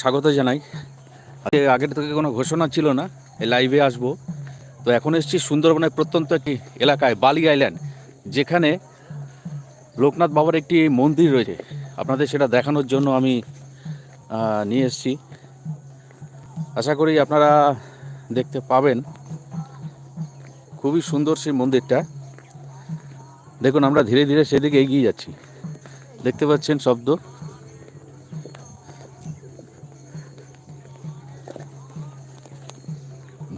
স্বাগত জানাই। আগের থেকে কোনো ঘোষণা ছিল না, এই লাইভে আসব। তো এখন এসেছি সুন্দরবনের প্রত্যন্ত একটি এলাকায়, বালি আইল্যান্ড যেখানে লোকনাথ বাবার একটি মন্দির রয়েছে। আপনাদের সেটা দেখানোর জন্য আমি নিয়ে এসেছি। আশা করি আপনারা দেখতে পাবেন। খুবই সুন্দর সেই মন্দিরটা। দেখুন, আমরা ধীরে ধীরে সেদিকে এগিয়ে যাচ্ছি। দেখতে পাচ্ছেন শব্দ।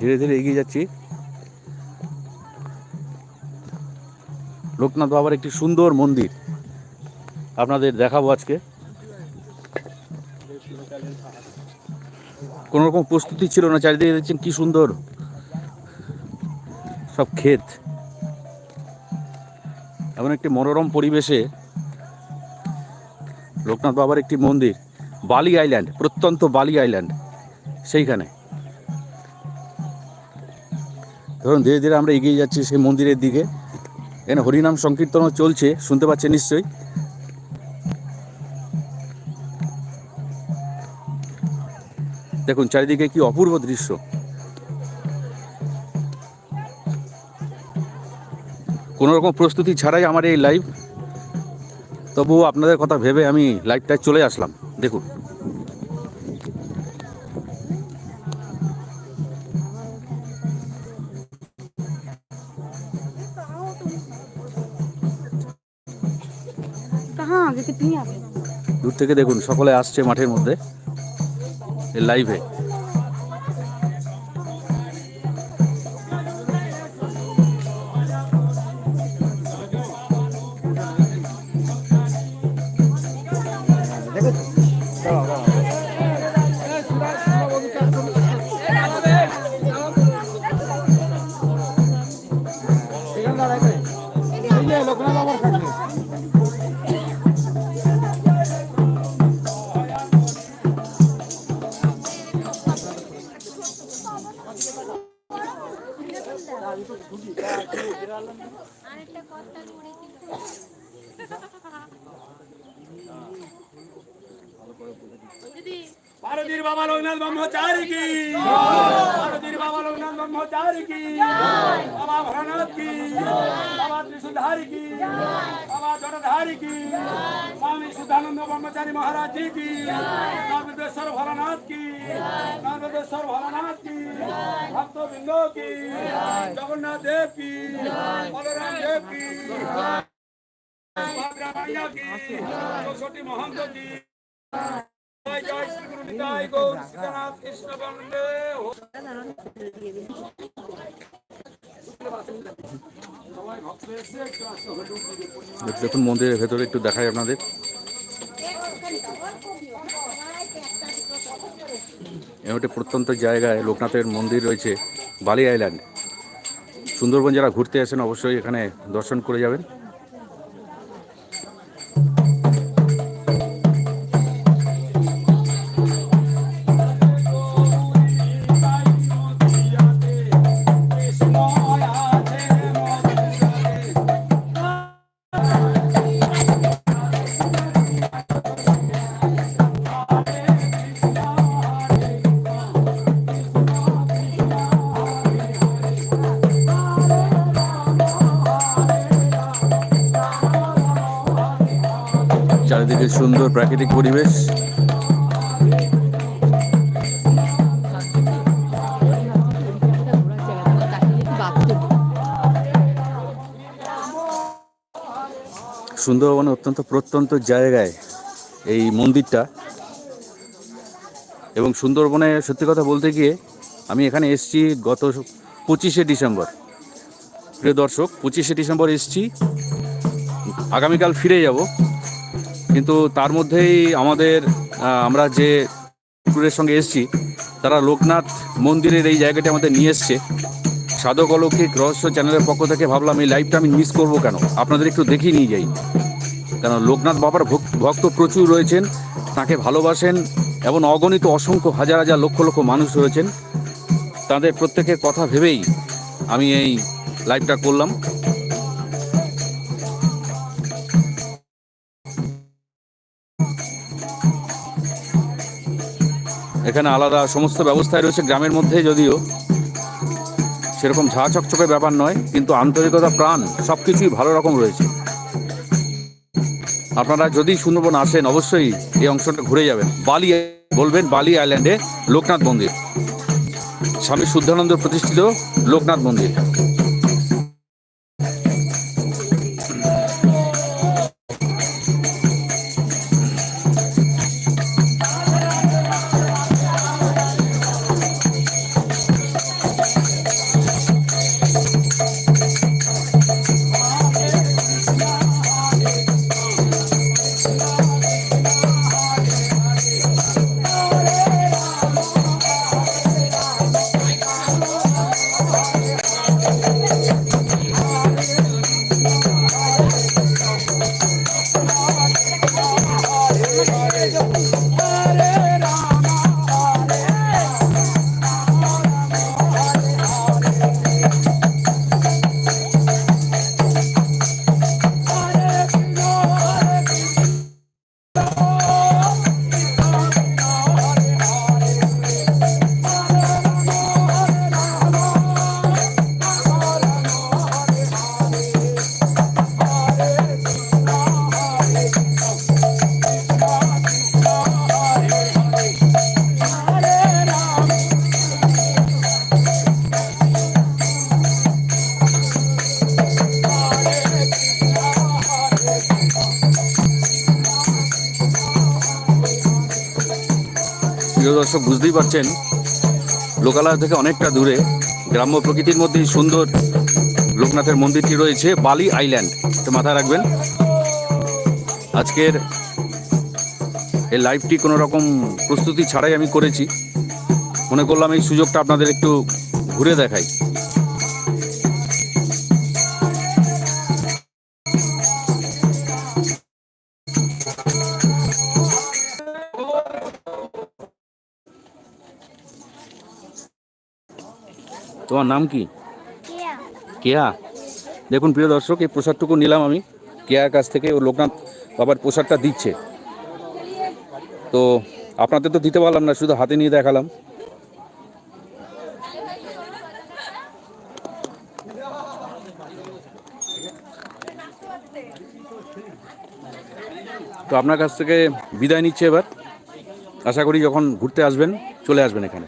ধীরে ধীরে এগিয়ে যাচ্ছি। লোকনাথ বাবার একটি সুন্দর মন্দির আপনাদের দেখাবো আজকে। কোনো রকম প্রস্তুতি ছিল না, চারিদিকে দেখছেন কি সুন্দর। সব ক্ষেত। এমন একটি মনোরম পরিবেশে লোকনাথ বাবার একটি মন্দির, বালি আইল্যান্ড, প্রত্যন্ত বালি আইল্যান্ড, সেইখানে। ধরুন ধীরে ধীরে আমরা এগিয়ে যাচ্ছি সেই মন্দিরের দিকে। এখানে হরিনাম সংকীর্তনও চলছে, শুনতে পাচ্ছেন নিশ্চয়ই। দেখুন, চারিদিকে কি অপূর্ব দৃশ্য। কোনো রকম প্রস্তুতি ছাড়াই আমার এই লাইভ তবুও আপনাদের কথা ভেবে আমি লাইভটায় চলে আসলাম। দেখুন। থেকে দেখুন সকলে আসছে মাঠের মধ্যে লাইভে ভারতীর বাবা লোকনাথ ব্রহ্মচারী কি ভারতীর বাবা লোকনাথ ব্রহ্মচারী কি বাবা ভরনাথ কি বাবা ত্রিশুধারী কি বাবা জটাধারী কি স্বামী সুধানন্দ ব্রহ্মচারী মহারাজ জি কি নর্মদেশ্বর ভরনাথ কি নর্মদেশ্বর ভরনাথ কি ভক্তবৃন্দ কি জগন্নাথ দেব কি বলরাম দেব কি চৌষট্টি মহন্ত কি দেখুন, মন্দিরের ভেতরে একটু দেখাই আপনাদের। এমন একটি প্রত্যন্ত জায়গায় লোকনাথের মন্দির রয়েছে, বালি আইল্যান্ড। সুন্দরবন যারা ঘুরতে আসেন, অবশ্যই এখানে দর্শন করে যাবেন। চারিদিকে সুন্দর প্রাকৃতিক পরিবেশ। সুন্দরবনে অত্যন্ত প্রত্যন্ত জায়গায় এই মন্দিরটা। এবং সুন্দরবনে সত্যি কথা বলতে গিয়ে আমি এখানে এসেছি গত পঁচিশে ডিসেম্বর। প্রিয় দর্শক, পঁচিশে ডিসেম্বর এসেছি। আগামীকাল ফিরে যাব। কিন্তু তার মধ্যেই আমাদের আমরা যে ট্যুরের সঙ্গে এসেছি, তারা লোকনাথ মন্দিরের এই জায়গাটি আমাদের নিয়ে এসছে। সাধক অলৌকিক রহস্য চ্যানেলের পক্ষ থেকে ভাবলাম এই লাইভটা আমি মিস করব কেন? আপনাদের একটু দেখিয়ে নিয়ে যাই। কেন লোকনাথ বাবার ভক- ভক্ত প্রচুর রয়েছেন, তাকে ভালোবাসেন এবং অগণিত অসংখ্য হাজার হাজার লক্ষ লক্ষ মানুষ রয়েছেন। তাদের প্রত্যেকের কথা ভেবেই আমি এই লাইভটা করলাম। এখানে আলাদা সমস্ত ব্যবস্থায় রয়েছে গ্রামের মধ্যে যদিও। সেরকম ঝা চকচকে ব্যাপার নয়, কিন্তু আন্তরিকতা, প্রাণ সব কিছুই ভালো রকম রয়েছে। আপনারা যদি সুন্দরবন আসেন, অবশ্যই এই অংশটা ঘুরে যাবেন। বালি বলবেন, বালি আইল্যান্ডে লোকনাথ মন্দির। স্বামী শুদ্ধানন্দ প্রতিষ্ঠিত লোকনাথ মন্দির। প্রিয় দর্শক, বুঝতেই পারছেন, লোকালয় থেকে অনেকটা দূরে, গ্রাম্য প্রকৃতির মধ্যেই সুন্দর লোকনাথের মন্দিরটি রয়েছে, বালি আইল্যান্ড। এটা মাথায় রাখবেন, আজকের এই লাইভটি কোনো রকম প্রস্তুতি ছাড়াই আমি করেছি। মনে করলাম এই সুযোগটা আপনাদের একটু ঘুরে দেখাই। তোমার নাম কি? কেয়া। দেখুন প্রিয় দর্শক এই প্রসাদটুকু নিলাম আমি। কেয়ার কাছ থেকে ও লোকনাথ বাবার প্রসাদটা দিচ্ছে। তো আপনাদের তো দিতে পারলাম না শুধু হাতে নিয়ে দেখালাম। তো আপনার কাছ থেকে বিদায় নিচ্ছে এবার। আশা করি যখন ঘুরতে আসবেন চলে আসবেন এখানে।